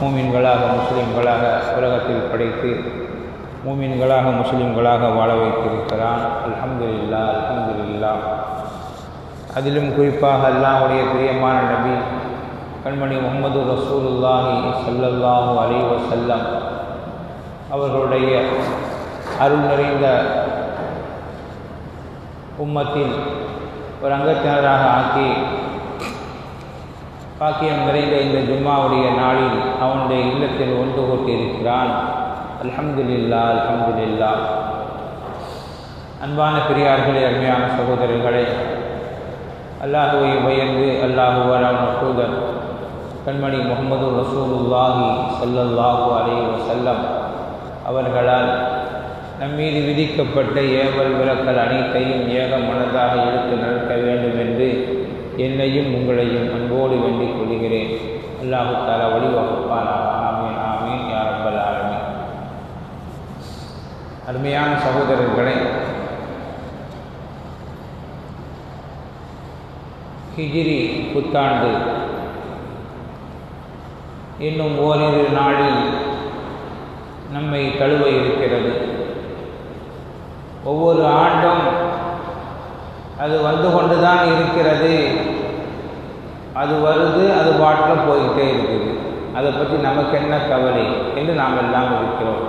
மூமின்களாக முஸ்லிம்களாக உலகத்தில் படைத்து மூமின்களாக முஸ்லிம்களாக வாழ வைத்திருக்கிறான். அல்ஹம்துலில்லா அல்ஹம்துலில்லா அதிலும் குறிப்பாக அல்லாஹ்வுடைய பிரியமான நபி கண்மணி முகமது ரசூலுல்லாஹி ஸல்லல்லாஹு அலைஹி செல்லம் அவர்களுடைய அருள் நிறைந்த உம்மத்தில் ஒரு அங்கத்தினராக ஆக்கி பாக்கியம் நிறைந்த இந்த ஜும்மாவுடைய நாளில் அவனுடைய இல்லத்தில் ஒன்று கூட்டியிருக்கிறான். அல்ஹம்துலில்லா அல்ஹம்துலில்லா. அன்பான பெரியார்களே அருமையான சகோதரர்களே அல்லாஹுவை பயந்து அல்லாஹுவான தூதர் கண்மணி முகமது ரசூலுல்லாஹி ஸல்லல்லாஹு அலைஹி வஸல்லம் அவர்களால் நம்மீது விதிக்கப்பட்ட ஏவல் விளக்கல் அனைத்தையும் ஏக மனதாக எடுத்து நடக்க வேண்டும் என்று என்னையும் உங்களையும் அன்போடு வேண்டிக் கொள்கிறேன். அல்லாஹு தாலா வழிவகுப்பானா ஆமீன் ஆமீன் யார் ரப்பல் அருமையான சகோதரர்களை ஹிஜிரி புத்தாண்டு இன்னும் ஓரிரு நாளில் நம்மை தழுவ இருக்கிறது. ஒவ்வொரு ஆண்டும் அது வந்து கொண்டு தான் இருக்கிறது. அது வருது அது பாட்டில் போய்கிட்டே இருக்குது. அதை பற்றி நமக்கு என்ன கவலை என்று நாம் எல்லாம் இருக்கிறோம்.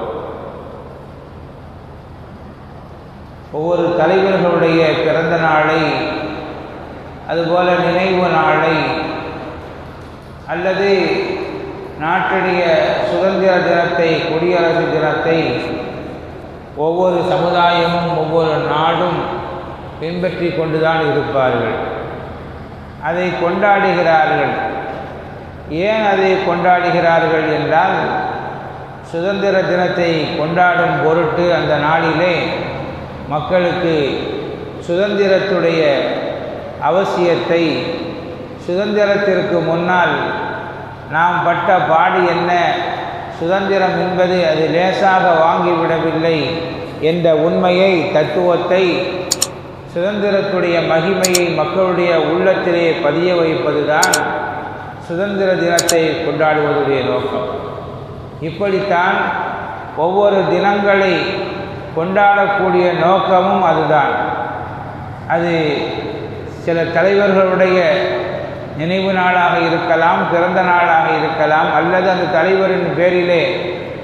ஒவ்வொரு தலைவர்களுடைய பிறந்த நாளை அதுபோல நினைவு நாளை அல்லது நாட்டுடைய சுதந்திர தினத்தை குடியரசு தினத்தை ஒவ்வொரு சமுதாயமும் ஒவ்வொரு நாடும் பின்பற்றி கொண்டுதான் இருப்பார்கள். அதை கொண்டாடுகிறார்கள். ஏன் அதை கொண்டாடுகிறார்கள் என்றால் சுதந்திர தினத்தை கொண்டாடும் பொருட்டு அந்த நாளிலே மக்களுக்கு சுதந்திரத்துடைய அவசியத்தை சுதந்திரத்திற்கு முன்னால் நாம் பட்ட பாடு என்ன சுதந்திரம் என்பது அது லேசாக வாங்கிவிடவில்லை என்ற உண்மையை தத்துவத்தை சுதந்திரத்துடைய மகிமையை மக்களுடைய உள்ளத்திலே பதிய வைப்பதுதான் சுதந்திர தினத்தை கொண்டாடுவதுடைய நோக்கம். இப்படித்தான் ஒவ்வொரு தினங்களை கொண்டாடக்கூடிய நோக்கமும் அதுதான். அது சில தலைவர்களுடைய நினைவு நாளாக இருக்கலாம் பிறந்த நாளாக இருக்கலாம் அல்லது அந்த தலைவரின் பேரிலே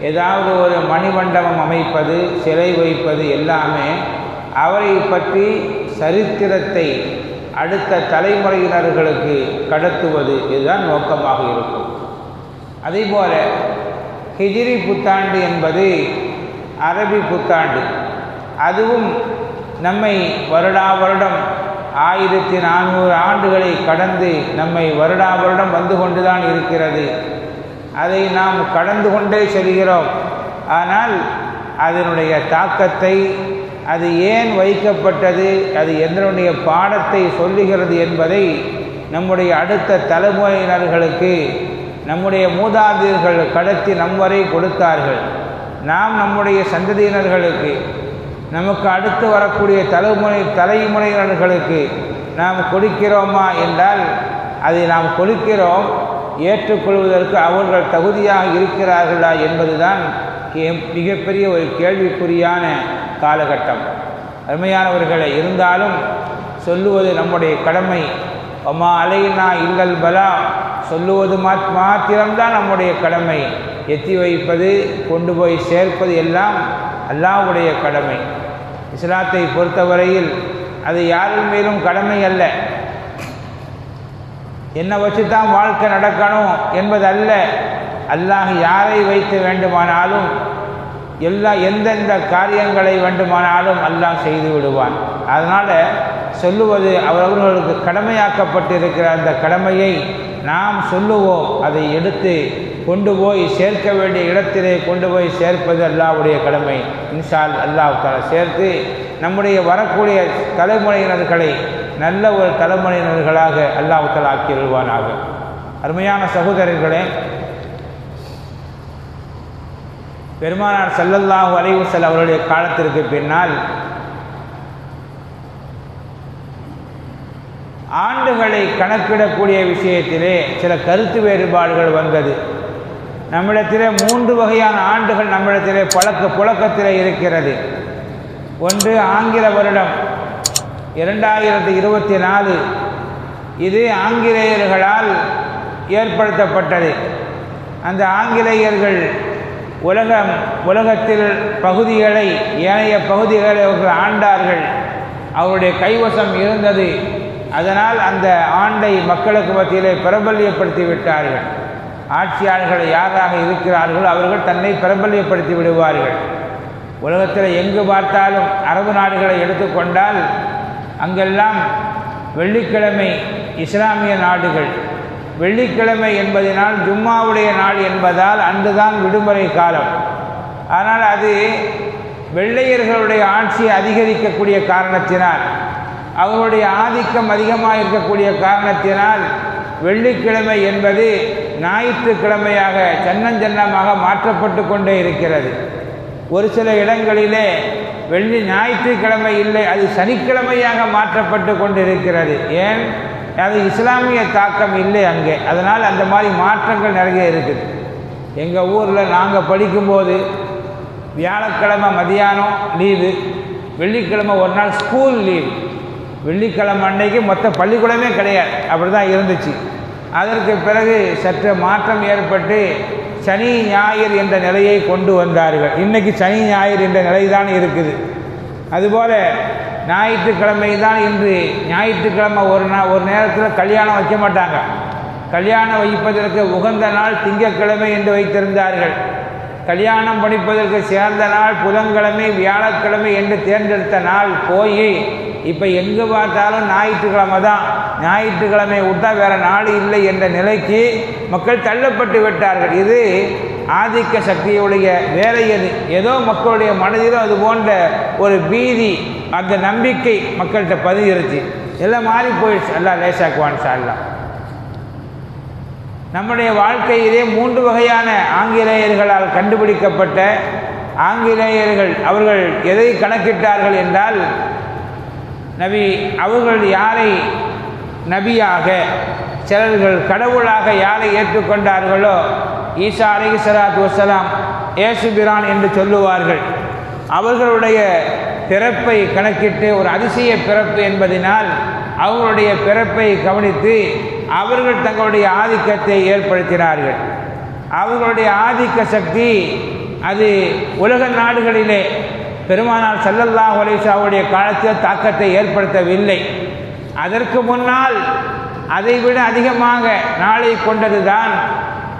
ஏதாவது ஒரு மணிமண்டபம் அமைப்பது சிலை வைப்பது எல்லாமே அவரை பற்றி சரித்திரத்தை அடுத்த தலைமுறையினர்களுக்கு கடத்துவது இதுதான் நோக்கமாக இருக்கும். அதேபோல ஹிஜிரி புத்தாண்டு என்பது அரபி புத்தாண்டு. அதுவும் நம்மை வருடா வருடம் ஆயிரத்தி நானூறு ஆண்டுகளை கடந்து நம்மை வருடா வருடம் வந்து கொண்டுதான் இருக்கிறது. அதை நாம் கடந்து கொண்டே செல்கிறோம். ஆனால் அதனுடைய தாக்கத்தை அது ஏன் வைக்கப்பட்டது? அது எதனுடைய பாடத்தை சொல்லுகிறது என்பதை நம்முடைய அடுத்த தலைமுறையினர்களுக்கு நம்முடைய மூதாதையர்கள் கடத்தி நம் வரை கொடுத்தார்கள். நாம் நம்முடைய சந்ததியினர்களுக்கு நமக்கு அடுத்து வரக்கூடிய தலைமுறை தலைமுறையினர்களுக்கு நாம் கொடுக்கிறோமா என்றால் அதை நாம் கொடுக்கிறோம் ஏற்றுக்கொள்வதற்கு அவர்கள் தகுதியாக இருக்கிறார்களா என்பதுதான் மிகப்பெரிய ஒரு கேள்விக்குறியான காலகட்டம். அருமையானவர்களை இருந்தாலும் சொல்லுவது நம்முடைய கடமை. ஒமா அலைனா இல்லல் பலா. சொல்லுவது மாத்திரம்தான் நம்முடைய கடமை. எத்தி வைப்பது கொண்டு போய் சேர்ப்பது எல்லாம் அல்லாவுடைய கடமை. இஸ்லாத்தை பொறுத்தவரையில் அது யாரின் மேலும் கடமை அல்ல. என்னை வச்சு தான் வாழ்க்கை நடக்கணும் என்பது அல்ல. அல்லாஹ் யாரை வைத்து வேண்டுமானாலும் எல்லா எந்தெந்த காரியங்களை வேண்டுமானாலும் அல்லாஹ் செய்து விடுவான். அதனால் சொல்லுவது அவரவர்களுக்கு கடமையாக்கப்பட்டிருக்கிற அந்த கடமையை நாம் சொல்லுவோம். அதை எடுத்து கொண்டு போய் சேர்க்க வேண்டிய இடத்திலே கொண்டு போய் சேர்ப்பது அல்லாவுடைய கடமை. இன்ஷால் அல்லாஹால சேர்த்து நம்முடைய வரக்கூடிய தலைமுறையினர்களை நல்ல ஒரு தலைமுறையினர்களாக அல்லாஹால ஆக்கி வருவானாக. அருமையான சகோதரர்களே பெருமானார் சல்லல்லாஹு அலைவுசல் அவருடைய காலத்திற்கு பின்னால் ஆண்டுகளை கணக்கிடக்கூடிய விஷயத்திலே சில கருத்து வேறுபாடுகள் வந்தது. நம்மிடத்திலே மூன்று வகையான ஆண்டுகள் நம்மிடத்திலே பழக்க புழக்கத்திலே இருக்கிறது. ஒன்று ஆங்கில வருடம் இரண்டாயிரத்தி இருபத்தி நாலு. இது ஆங்கிலேயர்களால் ஏற்படுத்தப்பட்டது. அந்த ஆங்கிலேயர்கள் உலகம் உலகத்தில் பகுதிகளை ஏனைய பகுதிகளை அவர்கள் ஆண்டார்கள். அவருடைய கைவசம் இருந்தது. அதனால் அந்த ஆண்டை மக்களுக்கு மத்தியிலே பிரபல்யப்படுத்தி விட்டார்கள். ஆட்சியாளர்கள் யாராக இருக்கிறார்கள் அவர்கள் தன்னை பிரபல்யப்படுத்தி விடுவார்கள். உலகத்தில் எங்கு பார்த்தாலும் அரபு நாடுகளை எடுத்துக்கொண்டால் அங்கெல்லாம் வெள்ளிக்கிழமை இஸ்லாமிய நாடுகள் வெள்ளிக்கிழமை என்பதனால் ஜும்மாவுடைய நாள் என்பதால் அன்றுதான் விடுமுறை காலம். ஆனால் அது வெள்ளையர்களுடைய ஆட்சியை அதிகரிக்கக்கூடிய காரணத்தினால் அவர்களுடைய ஆதிக்கம் அதிகமாக இருக்கக்கூடிய காரணத்தினால் வெள்ளிக்கிழமை என்பது ஞாயிற்றுக்கிழமையாக சன்னஞ்சன்னமாக மாற்றப்பட்டு கொண்டே இருக்கிறது. ஒரு சில இடங்களிலே வெள்ளி ஞாயிற்றுக்கிழமை இல்லை அது சனிக்கிழமையாக மாற்றப்பட்டு கொண்டிருக்கிறது. ஏன்? அது இஸ்லாமிய தாக்கம் இல்லை அங்கே. அதனால் அந்த மாதிரி மாற்றங்கள் நிறைய இருக்குது. எங்கள் ஊரில் நாங்கள் படிக்கும்போது வியாழக்கிழமை மதியானம் லீவு வெள்ளிக்கிழமை ஒரு நாள் ஸ்கூல் லீவ் வெள்ளிக்கிழமை அன்னைக்கு மொத்த பள்ளிக்கூடமே கிடையாது. அப்படி தான் இருந்துச்சு. அதற்கு பிறகு சற்று மாற்றம் ஏற்பட்டு சனி ஞாயிறு என்ற நிலையை கொண்டு வந்தார்கள். இன்றைக்கி சனி ஞாயிறு என்ற நிலை தான் இருக்குது. அதுபோல் ஞாயிற்றுக்கிழமை தான் இன்று. ஞாயிற்றுக்கிழமை ஒரு நாள் ஒரு நேரத்தில் கல்யாணம் வைக்க மாட்டாங்க. கல்யாணம் வைப்பதற்கு உகந்த நாள் திங்கட்கிழமை என்று வைத்திருந்தார்கள். கல்யாணம் படிப்பதற்கு சேர்ந்த நாள் புதன்கிழமை வியாழக்கிழமை என்று தேர்ந்தெடுத்த நாள் போய் இப்போ எங்கு பார்த்தாலும் ஞாயிற்றுக்கிழமை தான் ஞாயிற்றுக்கிழமை விட்டால் வேறு நாள் இல்லை என்ற நிலைக்கு மக்கள் தள்ளப்பட்டு விட்டார்கள். இது ஆதிக்க சக்தியுடைய வேலை எது? ஏதோ மக்களுடைய மனதிலும் அது போன்ற ஒரு பீதி அந்த நம்பிக்கை மக்கள்கிட்ட பதியிருச்சு எல்லாம் மாறி போயிடுச்சு. எல்லாம் லேசாக்குவான் சார்லாம் நம்முடைய வாழ்க்கையிலே மூன்று வகையான ஆங்கிலேயர்களால் கண்டுபிடிக்கப்பட்ட ஆங்கிலேயர்கள் அவர்கள் எதை கணக்கிட்டார்கள் என்றால் நபி அவர்கள் யாரை நபியாக சிலர்கள் கடவுளாக யாரை ஏற்றுக்கொண்டார்களோ ஈசா அலி சலாத்து வசலாம் ஏசுபிரான் என்று சொல்லுவார்கள். அவர்களுடைய பிறப்பை கணக்கிட்டு ஒரு அதிசய பிறப்பு என்பதனால் அவர்களுடைய பிறப்பை கவனித்து அவர்கள் தங்களுடைய ஆதிக்கத்தை ஏற்படுத்தினார்கள். அவர்களுடைய ஆதிக்க சக்தி அது உலக நாடுகளிலே பெருமானால் சல்லல்லாஹ் ஒலைசாவுடைய காலத்தில் தாக்கத்தை ஏற்படுத்தவில்லை. அதற்கு முன்னால் அதைவிட அதிகமாக நாளை கொண்டதுதான்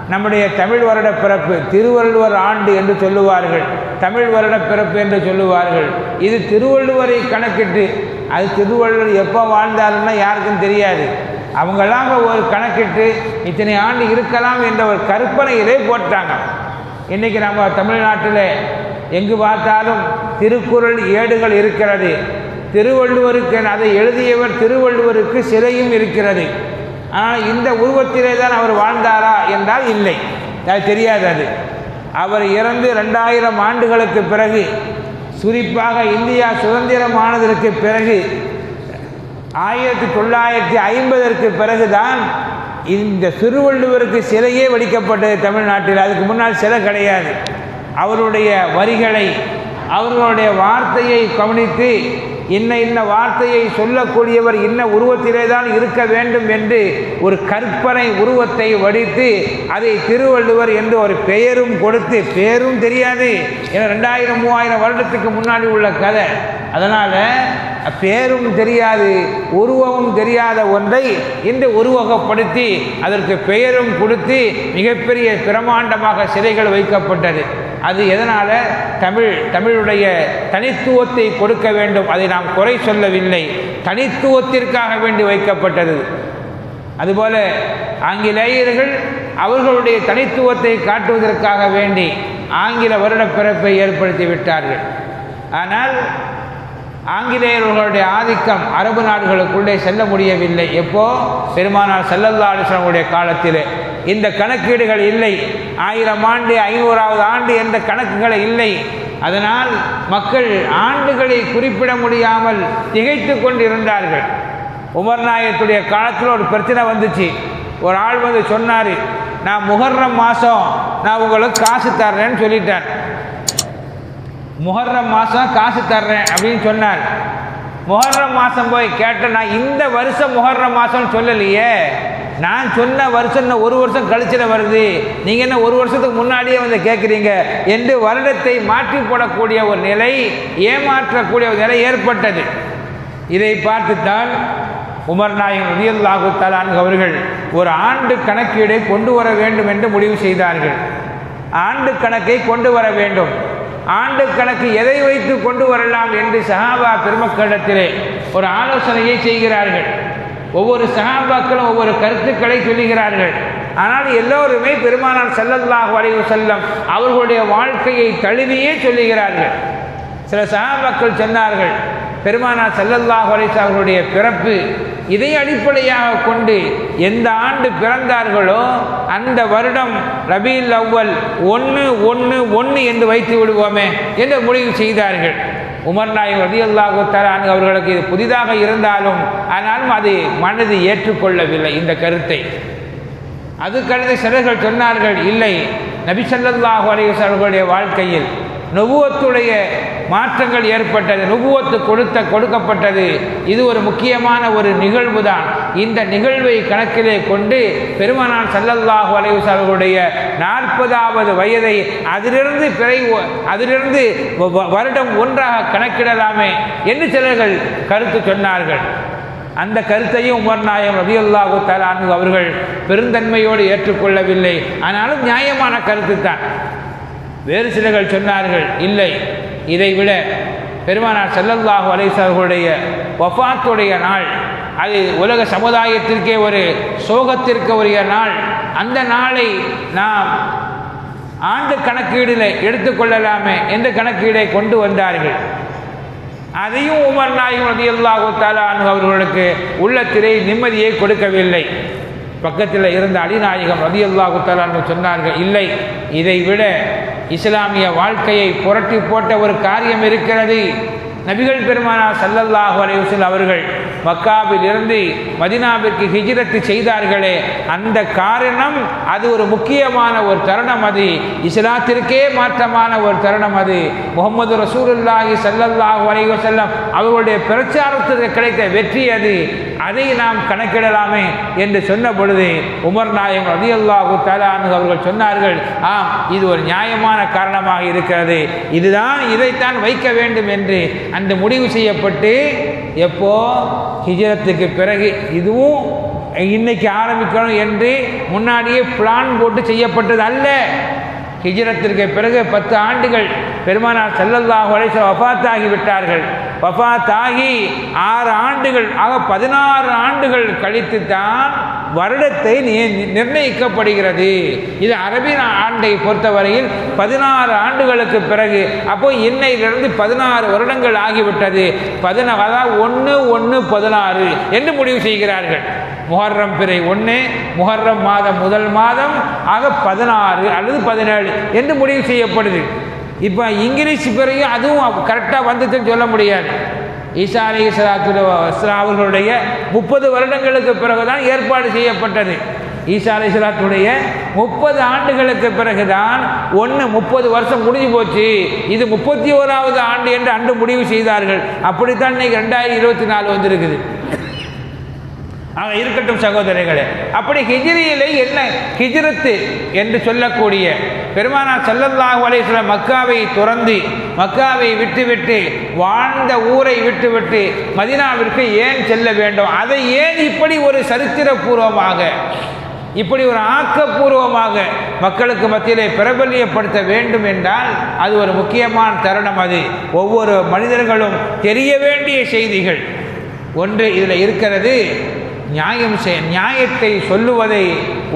நம்முடைய தமிழ் வருட பிறப்பு திருவள்ளுவர் ஆண்டு என்று சொல்லுவார்கள். தமிழ் வருட பிறப்பு என்று சொல்லுவார்கள். இது திருவள்ளுவரை கணக்கிட்டு அது திருவள்ளுவர் எப்போ வாழ்ந்தாருன்னா யாருக்கும் தெரியாது. அவங்களாக ஒரு கணக்கிட்டு இத்தனை ஆண்டு இருக்கலாம் என்ற ஒரு கற்பனையிலே போட்டாங்க. இன்றைக்கி நம்ம தமிழ்நாட்டில் எங்கு பார்த்தாலும் திருக்குறள் ஏடுகள் இருக்கிறது. திருவள்ளுவருக்கு அதை எழுதியவர் திருவள்ளுவருக்கு சிலையும் இருக்கிறது. ஆனால் இந்த உருவத்திலே தான் அவர் வாழ்ந்தாரா என்றால் இல்லை. அது தெரியாது அது. அவர் இறந்து ரெண்டாயிரம் ஆண்டுகளுக்கு பிறகு குறிப்பாக இந்தியா சுதந்திரமானதற்கு பிறகு ஆயிரத்தி தொள்ளாயிரத்தி ஐம்பதற்கு பிறகுதான் இந்த திருவள்ளுவருக்கு சிலையே வடிக்கப்பட்டது தமிழ்நாட்டில். அதுக்கு முன்னால் சிலை கிடையாது. அவருடைய வரிகளை அவர்களுடைய வார்த்தையை கவனித்து இன்ன இன்ன வார்த்தையை சொல்லக்கூடியவர் இன்ன உருவத்திலே தான் இருக்க வேண்டும் என்று ஒரு கற்பனை உருவத்தை வடித்து அதை திருவள்ளுவர் என்று ஒரு பெயரும் கொடுத்து பேரும் தெரியாது. ஏன்னா ரெண்டாயிரம் மூவாயிரம் வருடத்துக்கு முன்னாடி உள்ள கதை. அதனால் பேரும் தெரியாது உருவமும் தெரியாத ஒன்றை இந்த உருவகப்படுத்தி அதற்கு பெயரும் கொடுத்து மிகப்பெரிய பிரமாண்டமாக சிலைகள் வைக்கப்பட்டது. அது எதனால்? தமிழ் தமிழுடைய தனித்துவத்தை கொடுக்க வேண்டும். அதை நாம் குறை சொல்லவில்லை. தனித்துவத்திற்காக வேண்டி வைக்கப்பட்டது. அதுபோல ஆங்கிலேயர்கள் அவர்களுடைய தனித்துவத்தை காட்டுவதற்காக வேண்டி ஆங்கில வருடப்பிறப்பை ஏற்படுத்தி விட்டார்கள். ஆனால் ஆங்கிலேயர்களுடைய ஆதிக்கம் அரபு நாடுகளுக்குள்ளே செல்ல முடியவில்லை. எப்போ? பெருமானார் செல்லல்லாடுடைய காலத்திலே. இந்த கணக்கீடுகள் இல்லை. ஆயிரம் ஆண்டு ஐநூறாவது ஆண்டு என்ற கணக்குகளை இல்லை. அதனால் மக்கள் ஆண்டுகளை குறிப்பிட முடியாமல் திகைத்து கொண்டிருந்தார்கள். உமர் நாயகத்துடைய காலத்தில் ஒரு பிரச்சனை வந்துச்சு. ஒரு ஆள் வந்து சொன்னார் நான் முகர்ணம் மாதம் நான் உங்களுக்கு காசு தர்றேன்னு சொல்லிட்டேன் முகர்ரம் மாதம் காசு தர்றேன் அப்படின்னு சொன்னார். முகர்ரம் மாதம் போய் கேட்டேன் நான் இந்த வருஷம் முகர்ரம் மாதம்னு சொல்லலையே. நான் சொன்ன வருஷம் இன்னும் ஒரு வருஷம் கழிச்சிட வருது. நீங்கள் என்ன ஒரு வருஷத்துக்கு முன்னாடியே வந்து கேட்குறீங்க என்று வருடத்தை மாற்றி போடக்கூடிய ஒரு நிலை ஏமாற்றக்கூடிய ஒரு நிலை ஏற்பட்டது. இதை பார்த்துத்தான் உமர் நாயகம் ரதியல்லாஹு தலான் அவர்கள் ஒரு ஆண்டு கணக்கீடை கொண்டு வர வேண்டும் என்று முடிவு செய்தார்கள். ஆண்டு கணக்கை கொண்டு வர வேண்டும். ஆண்டு கணக்கு எதை வைத்து கொண்டு வரலாம் என்று சஹாபா பெருமக்களிடத்திலே ஒரு ஆலோசனையை செய்கிறார்கள். ஒவ்வொரு சஹாபாக்களும் ஒவ்வொரு கருத்துக்களை சொல்லுகிறார்கள். ஆனால் எல்லோருமே பெருமானார் ஸல்லல்லாஹு அலைஹி செல்லும் அவர்களுடைய வாழ்க்கையை தழுவியே சொல்லுகிறார்கள். சில சகாபாக்கள் சொன்னார்கள் பெருமானார் சல்லல்லாஹ் அலைஹி அவர்களுடைய பிறப்பு இதை அடிப்படையாக கொண்டு எந்த ஆண்டு பிறந்தார்களோ அந்த வருடம் ரபீல் அவ்வல் ஒன்று ஒன்று ஒன்று என்று வைத்து விடுவோமே என்று முடிவு செய்தார்கள். உமர் நாயகம் ரதியல்லாஹு தலான் அவர்களுக்கு இது புதிதாக இருந்தாலும் ஆனாலும் அது மனது ஏற்றுக்கொள்ளவில்லை இந்த கருத்தை. அதுக்கடுத்து சிலர்கள் சொன்னார்கள் இல்லை நபி ஸல்லல்லாஹு அலைஹி அவர்களுடைய வாழ்க்கையில் நொபுவத்துடைய மாற்றங்கள் ஏற்பட்டது நுபுவத்து கொடுத்த கொடுக்கப்பட்டது. இது ஒரு முக்கியமான ஒரு நிகழ்வு தான் இந்த நிகழ்வை கணக்கிலே கொண்டு பெருமானார் சல்லல்லாஹு அலைவுஸ் அவர்களுடைய நாற்பதாவது வயதை அதிலிருந்து பிறை அதிலிருந்து வ- வ- வருடம் ஒன்றாக கணக்கிடலாமே என்று சிலர்கள் கருத்து சொன்னார்கள். அந்த கருத்தையும் உமர் நாயம் ரபியுல்லாஹு தலானு அவர்கள் பெருந்தன்மையோடு ஏற்றுக்கொள்ளவில்லை. ஆனாலும் நியாயமான கருத்து தான் வேறு சிலர்கள் சொன்னார்கள் இல்லை. இதைவிட பெருமானார் செல்லல்லாஹு அலைசர்களுடைய வஃபாத்துடைய நாள் அது உலக சமுதாயத்திற்கே ஒரு சோகத்திற்கு உரிய நாள். அந்த நாளை நாம் ஆண்டு கணக்கீடில் எடுத்துக்கொள்ளலாமே என்ற கணக்கீடை கொண்டு வந்தார்கள். அதையும் உமர் நாயும் ரதியல்லாஹு தாலான் அவர்களுக்கு உள்ளத்திலே நிம்மதியை கொடுக்கவில்லை. பக்கத்தில் இருந்த அலிநாயகம் ரதியுல்லாஹு தஆலா சொன்னார்கள் இல்லை இதை விட இஸ்லாமிய வாழ்க்கையை புரட்டி போட்ட ஒரு காரியம் இருக்கிறது. நபிகள் பெருமானா சல்லல்லாஹு அலைஹி அவர்கள் மக்காவில் இருந்து மதினாவிற்கு ஹிஜிரத்து செய்தார்களே அந்த காரணம் அது ஒரு முக்கியமான ஒரு தருணம் அது. இஸ்லாத்திற்கே மாற்றமான ஒரு தருணம் அது. முகமது ரசூலுல்லாஹி சல்லல்லாஹு அலைஹி வஸல்லம் அவர்களுடைய பிரச்சாரத்திற்கு கிடைத்த வெற்றி அது. அதை நாம் கணக்கிடலாமே என்று சொன்ன பொழுது உமர் நாயம் ரதியல்லாஹு தஆலானு அவர்கள் சொன்னார்கள் ஆம் இது ஒரு நியாயமான காரணமாக இருக்கிறது. இதுதான் இதைத்தான் வைக்க வேண்டும் என்று. அந்த முடிவு செய்யப்பட்டு எப்போ? ஹிஜரத்துக்கு பிறகு. இதுவும் இன்னைக்கு ஆரம்பிக்கணும் என்று முன்னாடியே பிளான் போட்டு செய்யப்பட்டது அல்ல. ஹிஜரத்திற்கு பிறகு பத்து ஆண்டுகள் பெருமானார் செல்லல்லாஹு அலைஹி வஸல்லம் வஃபாத்தாகி விட்டார்கள். வஃபாத்தாகி ஆறு ஆண்டுகள் ஆக பதினாறு ஆண்டுகள் கழித்து தான் வருடத்தை நி- நிர்ணயிக்கப்படுகிறது. இது அரபி ஆண்டை பொறுத்தவரையில் பதினாறு ஆண்டுகளுக்கு பிறகு அப்போ இன்னையிலிருந்து பதினாறு வருடங்கள் ஆகிவிட்டது. பதினாறு ஒன்று ஒன்று பதினாறு என்று முடிவு செய்கிறார்கள். முஹர்ரம் பிறை ஒன்று முஹர்ரம் மாதம் முதல் மாதம் ஆக பதினாறு அல்லது பதினேழு என்று முடிவு செய்யப்படுது. இப்போ இங்கிலீஷ் பிறகு அதுவும் கரெக்டாக வந்துச்சுன்னு சொல்ல முடியாது. ஈசா அலி அவர்களுடைய முப்பது வருடங்களுக்கு பிறகுதான் ஏற்பாடு செய்யப்பட்டது. ஈசா அலி சலாத்துடைய முப்பது ஆண்டுகளுக்கு பிறகுதான் ஒன்று முப்பது வருஷம் முடிஞ்சு போச்சு. இது முப்பத்தி ஓராவது ஆண்டு என்று அன்று முடிவு செய்தார்கள். அப்படித்தான் இன்னைக்கு ரெண்டாயிரத்தி இருபத்தி நாலு வந்திருக்குது. ஆக இருக்கட்டும் சகோதரர்களே அப்படி ஹிஜிரியிலே என்ன ஹிஜ்ரத்து என்று சொல்லக்கூடிய பெருமானார் செல்லல்லாஹு அலைஹி மக்காவை துறந்து மக்காவை விட்டுவிட்டு வாழ்ந்த ஊரை விட்டுவிட்டு மதினாவிற்கு ஏன் செல்ல வேண்டும்? அதை ஏன் இப்படி ஒரு சரித்திரபூர்வமாக இப்படி ஒரு ஆக்கப்பூர்வமாக மக்களுக்கு மத்தியிலே பிரபல்யப்படுத்த வேண்டும் என்றால் அது ஒரு முக்கியமான தருணம் அது. ஒவ்வொரு மனிதர்களும் தெரிய வேண்டிய செய்திகள். ஒன்று இதில் இருக்கிறது நியாயம் செய் நியாயத்தை சொல்லுவதை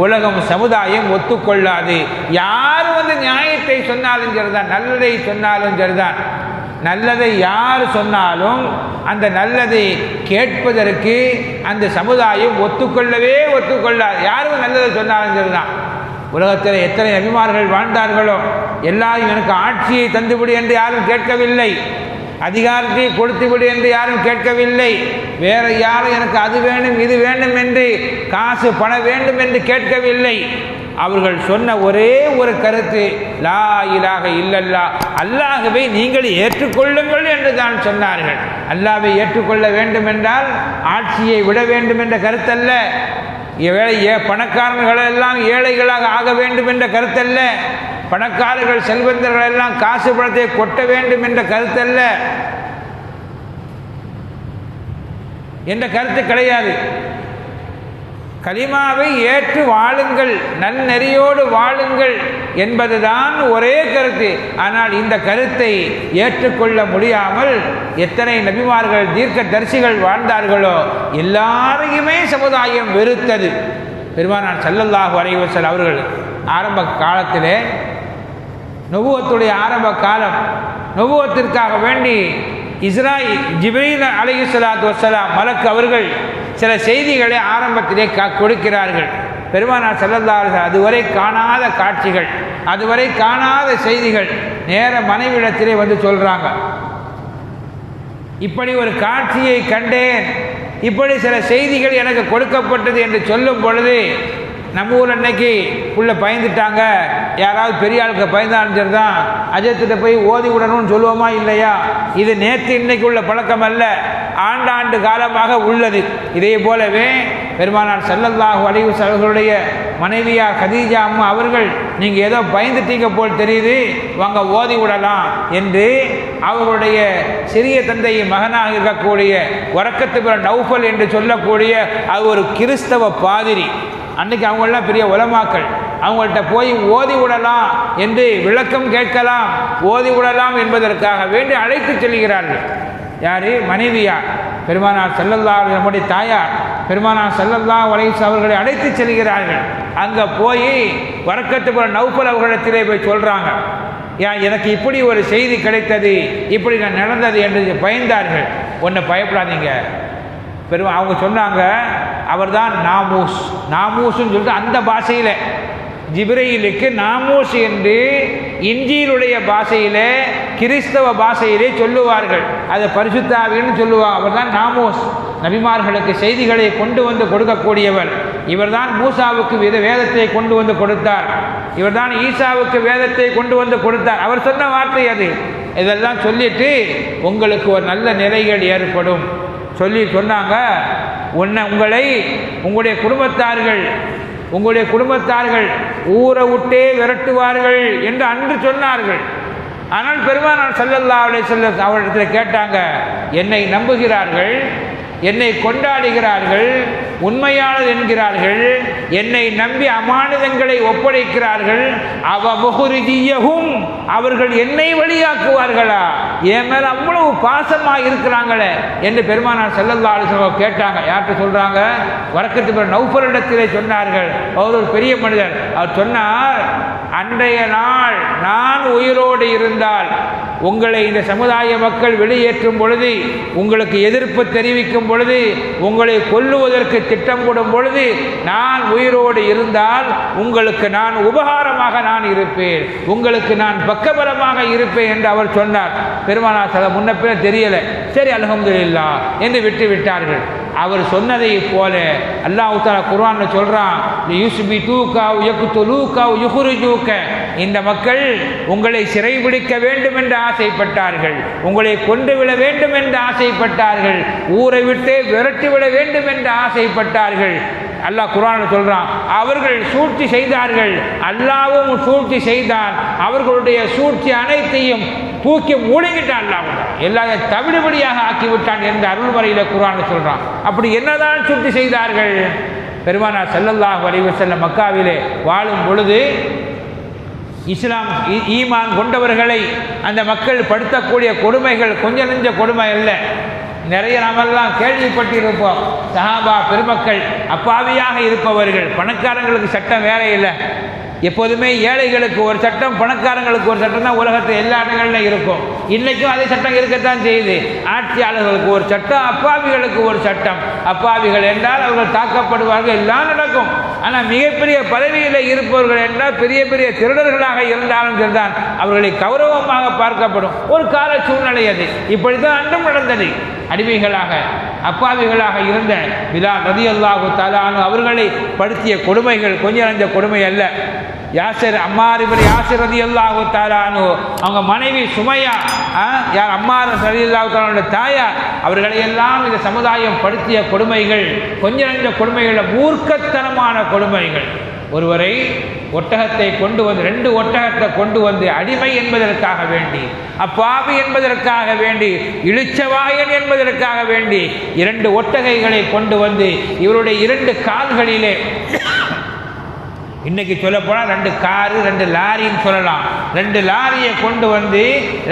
உலகம் சமுதாயம் ஒத்துக்கொள்ளாது. யார் வந்து நியாயத்தை சொன்னாலும் சரிதான் நல்லதை சொன்னாலும் சரிதான். நல்லதை யார் சொன்னாலும் அந்த நல்லதை கேட்பதற்கு அந்த சமுதாயம் ஒத்துக்கொள்ளவே ஒத்துக்கொள்ளாது. யாரும் நல்லதை சொன்னாலும் சரிதான். உலகத்தில் எத்தனை அபிமார்கள் வாழ்ந்தார்களோ எல்லாரும் எனக்கு ஆட்சியை தந்துவிடு என்று யாரும் கேட்கவில்லை. அதிகாரத்தை கொடுத்து விடு என்று யாரும் கேட்கவில்லை. வேற யாரும் எனக்கு அது வேண்டும் இது வேண்டும் என்று காசு பண வேண்டும் என்று கேட்கவில்லை. அவர்கள் சொன்ன ஒரே ஒரு கருத்து லா இலாக இல்லல்லா அல்லாகவே நீங்கள் ஏற்றுக்கொள்ளுங்கள் என்று தான் சொன்னார்கள். அல்லாவை ஏற்றுக்கொள்ள வேண்டும் என்றால் ஆட்சியை விட வேண்டும் என்ற கருத்தல்ல. ஏழை ஏ ஏழைகளாக ஆக வேண்டும் என்ற கருத்தல்ல. பணக்காரர்கள் செல்வந்தர்கள் எல்லாம் காசு பணத்தை கொட்ட வேண்டும் என்ற கருத்தல்ல. என்ற கருத்து கிடையாது. கலிமாவை ஏற்று வாழுங்கள் நன்னெறியோடு வாழுங்கள் என்பதுதான் ஒரே கருத்து. ஆனால் இந்த கருத்தை ஏற்றுக்கொள்ள முடியாமல் எத்தனை நபிமார்கள் தீர்க்க தரிசிகள் வாழ்ந்தார்களோ எல்லாரையுமே சமுதாயம் வெறுத்தது. பெருமானார் சல்லல்லாஹு அலைவசல் அவர்கள் ஆரம்ப காலத்திலே நபுவத்துடைய ஆரம்ப காலம். நபுவத்திற்காக வேண்டி இஸ்ராயில் ஜிப்ரீல் அலைஹி ஸலாத்து வஸ்ஸலாம் மலக்கு அவர்கள் சில செய்திகளை ஆரம்பத்திலே கா கொடுக்கிறார்கள். பெருமானார் செல்லல்லார்கள் அதுவரை காணாத காட்சிகள் அதுவரை காணாத செய்திகள் நேர மனைவிடத்திலே வந்து சொல்கிறாங்க இப்படி ஒரு காட்சியை கண்டேன். இப்படி சில செய்திகள் எனக்கு கொடுக்கப்பட்டது என்று சொல்லும் பொழுது நம்ம ஊர் அன்னைக்கு உள்ள பயந்துட்டாங்க. யாராவது பெரிய ஆளுக்கு பயந்தான்னு தான் அஜயத்திட்ட போய் ஓதி விடணும்னு சொல்லுவோமா இல்லையா? இது நேற்று இன்னைக்கு உள்ள பழக்கம் அல்ல. ஆண்டாண்டு காலமாக உள்ளது. இதே போலவே பெருமானார் செல்லல்லாஹு அலைவு அவர்களுடைய மனைவியார் கதீஜா அம்மா அவர்கள் நீங்கள் ஏதோ பயந்துட்டீங்க போல் தெரியுது. வாங்க ஓதி விடலாம் என்று அவர்களுடைய சிறிய தந்தையின் மகனாக இருக்கக்கூடிய வரக்கத்து நௌஃபல் என்று சொல்லக்கூடிய அது ஒரு கிறிஸ்தவ பாதிரி. அன்னைக்கு அவங்களெலாம் பெரிய உலமாக்கள். அவங்கள்ட்ட போய் ஓதி விடலாம் என்று விளக்கம் கேட்கலாம். ஓதி விடலாம் என்பதற்காக வேண்டி அழைத்து செல்கிறார்கள். யாரு? மனைவியார் பெருமானார் செல்லல்லா நம்முடைய தாயார். பெருமானார் செல்லல்லா வலைஸ் அவர்களை அழைத்து செல்கிறார்கள். அங்கே போய் வரக்கத்து நௌஃபல் அவர்களிடத்திலே போய் சொல்கிறாங்க ஏன் எனக்கு இப்படி ஒரு செய்தி கிடைத்தது. இப்படி நான் நடந்தது என்று பயந்தார்கள். ஒன்றை பயப்படாதீங்க. பெரும் அவங்க சொன்னாங்க அவர் தான் நாமூஸ். நாமூஸ்ன்னு சொல்லிட்டு அந்த பாஷையில். ஜிப்ரையிலுக்கு நாமூஸ் என்று இஞ்சியிலுடைய பாஷையிலே கிறிஸ்தவ பாஷையிலே சொல்லுவார்கள். அதை பரிசுத்தாவின்னு சொல்லுவாங்க அவர்தான் நாமோஸ். நபிமார்களுக்கு செய்திகளை கொண்டு வந்து கொடுக்கக்கூடியவர். இவர்தான் மூசாவுக்கு வித வேதத்தை கொண்டு வந்து கொடுத்தார். இவர்தான் ஈசாவுக்கு வேதத்தை கொண்டு வந்து கொடுத்தார். அவர் சொன்ன வார்த்தை அது. இதெல்லாம் சொல்லிட்டு உங்களுக்கு ஒரு நல்ல நிலைகள் ஏற்படும். சொல்லி சொன்னாங்க உன்னை உங்களை உங்களுடைய குடும்பத்தார்கள் உங்களுடைய குடும்பத்தார்கள் ஊரை விட்டே விரட்டுவார்கள் என்று அன்று சொன்னார்கள். ஆனால் பெருமானார் செல்லல்லா அவளை செல்ல அவரிடத்தில் கேட்டாங்க என்னை நம்புகிறார்கள் என்னை கொண்டாடுகிறார்கள் உண்மையானது என்கிறார்கள். என்னை நம்பி அமானுதங்களை ஒப்படைக்கிறார்கள். அவ முகுரிஜியகும் அவர்கள் என்னை வழியாக்குவார்களா? என் மேல அவ்வளவு பாசமாக இருக்கிறாங்களே என்று பெருமானார் செல்லல்லா அலிசலம் கேட்டாங்க. யார்கிட்ட சொல்றாங்க? வரக்கத்து நௌபரிடத்திலே சொன்னார்கள். அவர் ஒரு பெரிய மனிதர். அவர் சொன்னார் அன்றைய நாள் நான் உயிரோடு இருந்தால் உங்களை இந்த சமுதாய மக்கள் வெளியேற்றும் பொழுது உங்களுக்கு எதிர்ப்பு தெரிவிக்கும் பொழுது உங்களை கொல்லுவதற்கு திட்டம் போடும் பொழுது நான் உயிரோடு இருந்தால் உங்களுக்கு நான் உபகாரமாக நான் இருப்பேன். உங்களுக்கு நான் பக்கபலமாக இருப்பேன் என்று அவர் சொன்னார். பெருமானா சில முன்ன தெரியல. சரி அலகம்துல்லா என்று விட்டு விட்டார்கள். அவர் சொன்னதை போல அல்லாஹ் தாலா குர்ஆன்ல சொல்றான் யூசுபி தூக்கா யக்குத்து லூக்கா யுகுருஜூக்க இந்த மக்கள் உங்களை சிறைபிடிக்க வேண்டும் என்று ஆசைப்பட்டார்கள். உங்களை கொண்டு விட வேண்டும் என்று ஆசைப்பட்டார்கள். ஊரை விட்டு விரட்டி விட வேண்டும் என்று ஆசைப்பட்டார்கள். அல்லாஹ் குரான் சொல்கிறான் அவர்கள் சூழ்ச்சி செய்தார்கள். அல்லாவும் சூழ்ச்சி செய்தான். அவர்களுடைய சூழ்ச்சி அனைத்தையும் தூக்கி மூழ்கிட்டான் அல்லாஹ் எல்லாத்தையும் தவிடுபடியாக ஆக்கிவிட்டான் என்று அருள்மறையில் குரான் சொல்கிறான் அப்படி என்னதான் சூழ்ச்சி செய்தார்கள்? பெருமானார் செல்லல்லாஹ் வலிவு செல்ல மக்காவிலே வாழும் பொழுது இஸ்லாம் ஈமான் கொண்டவர்களை அந்த மக்கள் படுத்தக்கூடிய கொடுமைகள் கொஞ்சம் நெஞ்ச கொடுமை அல்ல. நிறைய நாமெல்லாம் கேள்விப்பட்டிருப்போம். சஹாபா பெருமக்கள் அப்பாவியாக இருப்பவர்கள் பணக்காரங்களுக்கு சட்டம் வேற இல்லை எப்போதுமே ஏழைகளுக்கு ஒரு சட்டம் பணக்காரங்களுக்கு ஒரு சட்டம் தான் உலகத்தில் எல்லா இடங்களிலும் இருக்கும். இன்றைக்கும் அதே சட்டம் இருக்கத்தான் செய்யுது. ஆட்சியாளர்களுக்கு ஒரு சட்டம் அப்பாவிகளுக்கு ஒரு சட்டம். அப்பாவிகள் என்றால் அவர்கள் தாக்கப்படுவார்கள் எல்லாம் நடக்கும். ஆனால் மிகப்பெரிய பதவியில் இருப்பவர்கள் என்றால் பெரிய பெரிய திருடர்களாக இருந்தாலும் சரிதான் அவர்களை கௌரவமாக பார்க்கப்படும். ஒரு கால சூழ்நிலை அது. இப்படி தான் அன்றும் நடந்தது. அடிமைகளாக அப்பாவிகளாக இருந்த பிலா ரதி அல்லாஹு தலானு அவர்களை படுத்திய கொடுமைகள் கொஞ்சம் நஞ்ச கொடுமை அல்ல. யாசர் அம்மார் இவர் யாசர் ரதி அல்லாஹு தாலானு அவங்க மனைவி சுமையா ஆ, யார் அம்மார் ரதி அல்லாஹு தாலானுடைய தாயார் அவர்களை எல்லாம் இந்த சமுதாயம் படுத்திய கொடுமைகள் கொஞ்சம் நஞ்ச கொடுமைகள் மூர்க்கத்தனமான கொடுமைகள். ஒருவரை ஒட்டகத்தை கொண்டு வந்து ரெண்டு ஒட்டகத்தை கொண்டு வந்து அடிமை என்பதற்காக வேண்டி அப்பாவி என்பதற்காக வேண்டி இளிச்சவாயன் என்பதற்காக வேண்டி இரண்டு ஒட்டகைகளை கொண்டு வந்து இவருடைய இரண்டு கால்களிலே இன்றைக்கி சொல்லப்போனால் ரெண்டு காரு ரெண்டு லாரின்னு சொல்லலாம். ரெண்டு லாரியை கொண்டு வந்து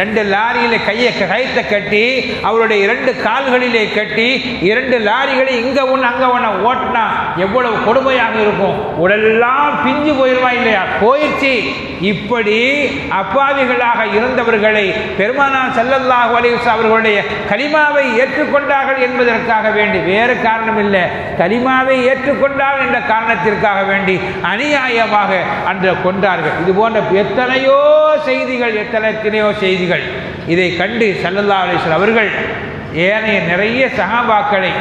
ரெண்டு லாரியில் கையை கயத்தை கட்டி அவருடைய இரண்டு கால்களிலே கட்டி இரண்டு லாரிகளை இங்கே ஒன்று அங்கே ஒன்று ஓட்டினா எவ்வளவு கொடுமையாக இருக்கும். உடலெல்லாம் பிஞ்சு போயிருமா இல்லையா? போயிடுச்சு இப்படி அப்பாவிகளாக இருந்தவர்களை பெருமானார் ஸல்லல்லாஹு அலைஹி அவர்களுடைய கலிமாவை ஏற்றுக்கொண்டார்கள் என்பதற்காக வேண்டி வேறு காரணம் இல்லை. கலிமாவை ஏற்றுக்கொண்டார்கள் என்ற காரணத்திற்காக வேண்டி அநியாயமாக அன்று கொண்டார்கள். இது போன்ற எத்தனையோ செய்திகள் எத்தனையோ செய்திகள். இதை கண்டு சல்லல்லா அலைஹி அவர்கள் ஏனைய நிறைய சகாபாக்களை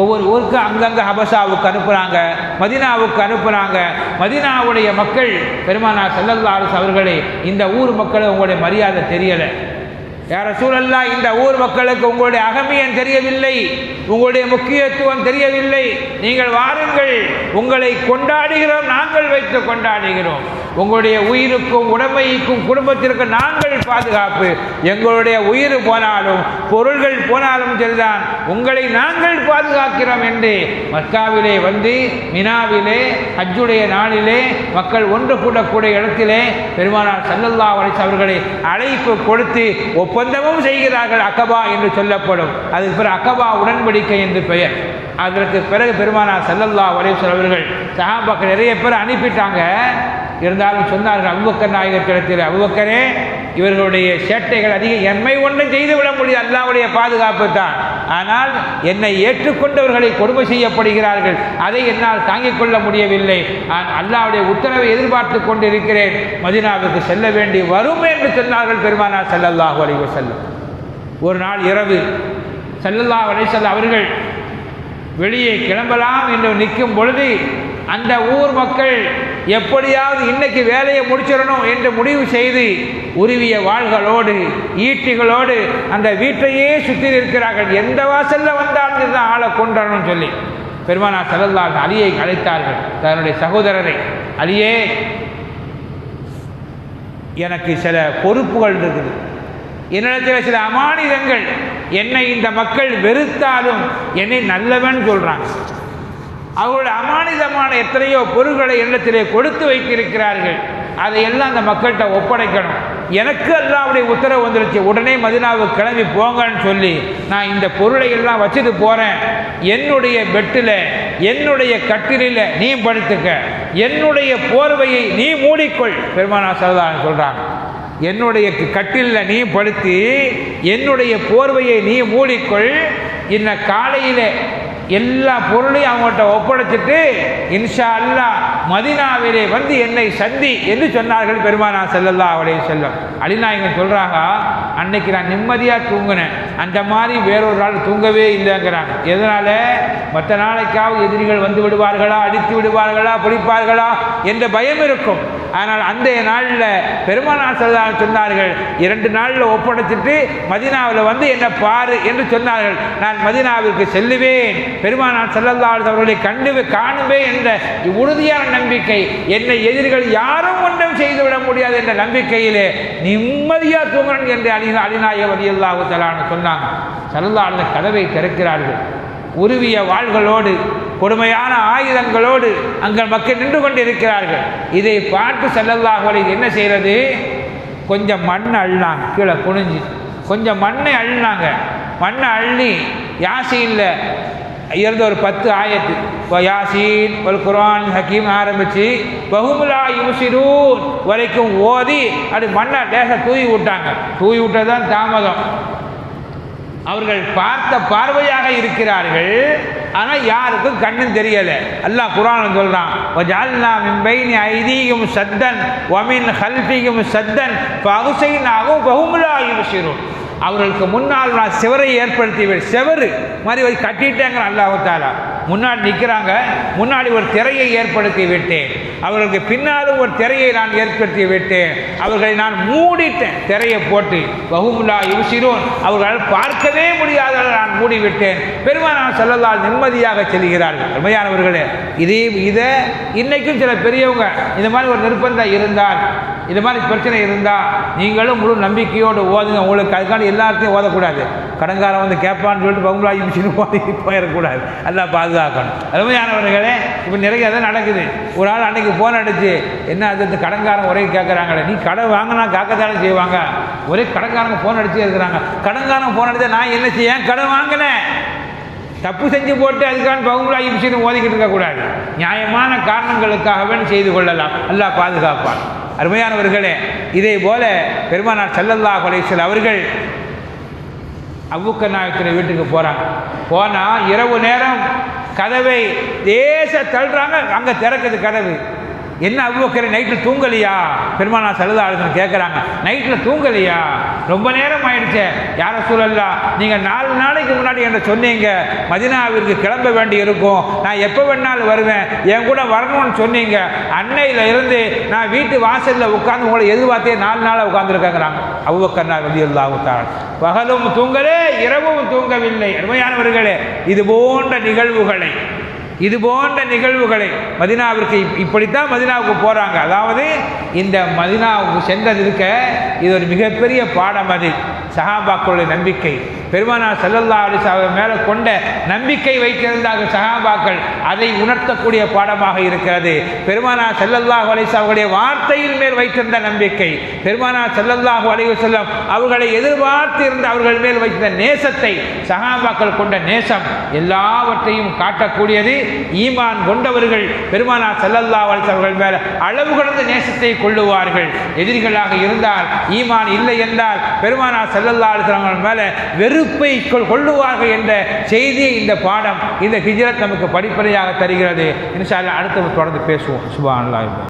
ஒவ்வொரு ஊருக்கு அங்கங்கே ஹபசாவுக்கு அனுப்புகிறாங்க மதினாவுக்கு அனுப்புகிறாங்க மதினாவுடைய மக்கள் பெருமானார் ஸல்லல்லாஹு அவர்களே இந்த ஊர் மக்களை உங்களுடைய மரியாதை தெரியலை. யார சூழல்லா இந்த ஊர் மக்களுக்கு உங்களுடைய அகமியம் தெரியவில்லை. உங்களுடைய முக்கியத்துவம் தெரியவில்லை. நீங்கள் வாருங்கள். உங்களை கொண்டாடுகிறோம். நாங்கள் வைத்து கொண்டாடுகிறோம். உங்களுடைய உயிருக்கும் உடமைக்கும் குடும்பத்திற்கும் நாங்கள் பாதுகாப்பு. எங்களுடைய உயிர் போனாலும் பொருள்கள் போனாலும் சரிதான். உங்களை நாங்கள் பாதுகாக்கிறோம் என்று மக்காவிலே வந்து மினாவிலே ஹஜ்ஜுடைய நாளிலே மக்கள் ஒன்று கூடக்கூடிய இடத்திலே பெருமானார் சல்லல்லா அலிஸ் அவர்களை அழைப்பு கொடுத்து ஒப்பந்தமும் செய்கிறார்கள் அக்கபா என்று சொல்லப்படும். அதுக்கு பிறகு அக்கபா உடன்படிக்கை என்று பெயர். அதற்கு பிறகு பெருமானார் சல்லல்லா அலிஸ் அவர்கள் சஹாபாக்கள் நிறைய பேர் அனுப்பிட்டாங்க. இருந்தாலும் சொன்னார்கள் அபுபக்கர் நாயகத்திடத்தில் அபுபக்கரே இவர்களுடைய சேட்டைகள் அதிகம். எம்மை ஒன்றும் செய்துவிட முடியாது. அல்லாவுடைய பாதுகாப்பு தான். ஆனால் என்னை ஏற்றுக்கொண்டவர்களை கொடுமை செய்யப்படுகிறார்கள். அதை என்னால் தாங்கிக் கொள்ள முடியவில்லை. நான் அல்லாவுடைய உத்தரவை எதிர்பார்த்து கொண்டிருக்கிறேன். மதினாவுக்கு செல்ல வேண்டி வரும் என்று சொன்னார்கள் பெருமானார் செல்லல்லாஹு அலைவ செல்லும் ஒரு நாள் இரவு செல்லல்லா அலைஹி செல்ல அவர்கள் வெளியே கிளம்பலாம் என்று நிற்கும் பொழுது அந்த ஊர் மக்கள் எப்படியாவது இன்னைக்கு வேலையை முடிச்சிடணும் என்று முடிவு செய்து உருவிய வாள்களோடு ஈட்டிகளோடு அந்த வீட்டையே சுற்றி இருக்கிறார்கள். எந்த வாசல்ல வந்தாலும் இதுதான் ஆளை கொண்டணும்னு சொல்லி. பெருமானா செல்லல்லால் அலியை அழைத்தார்கள். தன்னுடைய சகோதரரை அலியே எனக்கு சில பொறுப்புகள் இருக்குது. என்னிடத்தில் சில அமானிதங்கள். என்னை இந்த மக்கள் வெறுத்தாலும் என்னை நல்லவன் சொல்கிறாங்க அவர்களுடைய அமானிதமான எத்தனையோ பொருள்களை எண்ணத்திலே கொடுத்து வைத்திருக்கிறார்கள். அதையெல்லாம் அந்த மக்கள்கிட்ட ஒப்படைக்கணும். எனக்கு அல்லாவுடைய உத்தரவு வந்துருச்சு. உடனே மதினாவுக்கு கிளம்பி போங்கன்னு சொல்லி நான் இந்த பொருளை எல்லாம் வச்சுட்டு போகிறேன் என்னுடைய பெட்டில் என்னுடைய கட்டிலில் நீ படுத்துக்க. என்னுடைய போர்வையை நீ மூடிக்கொள். பெருமானா சரதான்னு சொல்கிறாங்க என்னுடைய கட்டிலில் நீ படுத்தி என்னுடைய போர்வையை நீ மூடிக்கொள். இன்ன காலையில் எல்லா பொருளையும் அவங்கள்ட்ட ஒப்படைச்சிட்டு இன்ஷா அல்லா மதினாவிலே வந்து என்னை சந்தி என்று சொன்னார்கள் பெருமானா செல்லல்லா அவளையும் அழினா அலிநாயகன் சொல்கிறாங்க அன்னைக்கு நான் நிம்மதியாக தூங்கினேன். அந்த மாதிரி வேறொரு நாள் தூங்கவே இல்லைங்கிறாங்க. எதனால்? மற்ற நாளைக்காவது எதிரிகள் வந்து விடுவார்களா அடித்து விடுவார்களா பிடிப்பார்களா என்ற பயம் இருக்கும். ஆனால் அந்த நாளில் பெருமானார் செல்தான் சொன்னார்கள் இரண்டு நாளில் ஒப்படைச்சிட்டு மதினாவில் வந்து என்னை பாரு என்று சொன்னார்கள். நான் மதினாவிற்கு செல்லுவேன். பெருமானார் செல்லல்லால் அவர்களை கண்டு காணுவேன் என்ற உறுதியான நம்பிக்கை என்னை எதிரிகள் யாரும் ஒன்றும் செய்துவிட முடியாது என்ற நம்பிக்கையிலே நிம்மதியாக தூங்குறன் என்று அலி அலிநாயக வதியல்லாஹு தலான்னு சொன்னாங்க. செல்லல்லாத கதவை திறக்கிறார்கள். உருவிய வாள்களோடு கொடுமையான ஆயுதங்களோடு அங்கே மக்கள் நின்று கொண்டிருக்கிறார்கள். இதை பார்த்து செல்லல்லாஹலை என்ன செய்கிறது? கொஞ்சம் மண் அள்ளாங்க கீழே குனிஞ்சு. கொஞ்சம் மண்ணை அள்ளினாங்க. மண்ணை அள்ளி யாசீனில் இருந்த ஒரு பத்து ஆயத்து. இப்போ யாசீன் ஒரு குரான் ஹக்கீம் ஆரம்பித்து பகுமுலா யுசிரூன் வரைக்கும் ஓதி அப்படி மண்ணை லேசாக தூவி விட்டாங்க. தூவி விட்டது தான் தாமதம். அவர்கள் பார்த்த பார்வையாக இருக்கிறார்கள். ஆனால் யாருக்கும் கண்ணும் தெரியலை. அல்லாஹ் குரான் சொல்கிறான் வஜால்னா மின் பைனி சத்தன் ஒமின் ஹல்பியும் சத்தன் பகுசைனாகும் பகுமுலாயும் சிறும் அவர்களுக்கு முன்னால் நான் சிவரை ஏற்படுத்தி செவரு மாதிரி ஒரு கட்டிட்டேங்கிற அல்லாஹாலா முன்னாடி நிற்கிறாங்க முன்னாடி ஒரு திரையை ஏற்படுத்தி விட்டேன் அவர்களுக்கு பின்னாலும் ஒரு திரையை நான் ஏற்படுத்தி விட்டேன். அவர்களை நான் மூடிட்டேன். திரையை போட்டு. பகுமுல்லா யுசிரோன் அவர்களால் பார்க்கவே முடியாத நான் மூடிவிட்டேன். பெருமானார் செல்லலால் நிம்மதியாக செல்கிறார்கள். உண்மையானவர்களே இதே இதை இன்னைக்கும் சில பெரியவங்க இந்த மாதிரி ஒரு நிர்பந்தம் இருந்தால் இது மாதிரி பிரச்சனை இருந்தால் நீங்களும் முழு நம்பிக்கையோடு ஓதுங்க. உங்களுக்கு அதுக்காண்டி எல்லாத்தையும் ஓதக்கூடாது. கடங்காரன் வந்து கேட்பான்னு சொல்லிட்டு பவுங்களா மிஷின் ஓதி போயிடக்கூடாது. எல்லாம் பாதுகாக்கணும். அருமையானவர்களே இப்போ நிறைய தான் நடக்குது. ஒரு ஆள் அன்றைக்கி ஃபோன் அடிச்சு என்ன அது இந்த கடங்காரன் ஒரே கேட்குறாங்களே நீ கடை வாங்கினா காக்கத்தானே செய்வாங்க? ஒரே கடங்காரங்க ஃபோன் அடிச்சே இருக்கிறாங்க கடங்காரன் ஃபோன் அடித்தா நான் என்ன செய்ய? ஏன் கடை வாங்கினேன் தப்பு செஞ்சு போட்டு அதுக்கான பகுமுலா யுசின்னு ஓதிக்கிட்டு இருக்கக்கூடாது. நியாயமான காரணங்களுக்காகவே செய்து கொள்ளலாம். எல்லாம் பாதுகாப்பான். அருமையானவர்களே இதே போல பெருமானார் செல்லல்லா அலைஹி அவர்கள் அபுக்க நாயக்கரை வீட்டுக்கு போகிறாங்க போனால் இரவு நேரம் கதவை தேச தள்ளுறாங்க அங்கே திறக்குது கதவு. என்ன அபுபக்கரை நைட்டில் தூங்கலையா? பெருமானா சலுதாளுன்னு கேட்குறாங்க நைட்டில் தூங்கலையா? ரொம்ப நேரம் ஆயிடுச்சே. யார சூழல்லா நீங்கள் நாலு நாளைக்கு முன்னாடி என்ன சொன்னீங்க? மதினாவிற்கு கிளம்ப வேண்டி இருக்கும். நான் எப்போ வேணாலும் வருவேன். என் கூட வரணும்னு சொன்னீங்க. அன்னையில் இருந்து நான் வீட்டு வாசலில் உட்காந்து உங்களை எதிர்பார்த்தே நாலு நாளாக உட்காந்துருக்காங்கிறாங்க அவ்வக்கர்னா ரதி அல்லாஹுத்தான் பகலும் தூங்கலே இரவும் தூங்கவில்லை. அருமையானவர்களே இது போன்ற நிகழ்வுகளை இது போன்ற நிகழ்வுகளை மதினாவிற்கு இப்படித்தான் மதினாவுக்கு போகிறாங்க அதாவது இந்த மதினாவுக்கு சென்றது இருக்க இது ஒரு மிகப்பெரிய பாடம் அது. சஹாபாக்களுடைய நம்பிக்கை. பெருமானார் செல்லல்லா அலைஹி அவர் மேலே கொண்ட நம்பிக்கை வைத்திருந்தார்கள் சஹாபாக்கள். அதை உணர்த்தக்கூடிய பாடமாக இருக்கிறது. பெருமானார் செல்லல்லாஹ் அலைஹி அவருடைய அவர்களுடைய வார்த்தையின் மேல் வைத்திருந்த நம்பிக்கை. பெருமானார் செல்லல்லாஹு அலைவு செல்லம் அவர்களை எதிர்பார்த்து இருந்த அவர்கள் மேல் வைத்திருந்த நேசத்தை சஹாபாக்கள் கொண்ட நேசம் எல்லாவற்றையும் காட்டக்கூடியது. ஈமான் கொண்டவர்கள் பெருமானார் செல்லல்லா அலைஹி மேல அவர்கள் அளவு கடந்த நேசத்தை கொள்ளுவார்கள். எதிரிகளாக இருந்தால் ஈமான் இல்லை என்றால் பெருமானார் செல்லல்லா அலைஹி அவர்கள் மேலே வெறுப்பை கொள்- கொள்ளுவார்கள் என்ற செய்தியை இந்த பாடம் இந்த ஹிஜரத் நமக்கு படிப்படியாக தருகிறது. இன்ஷா அடுத்த தொடர்ந்து பேசுவோம். சுபான்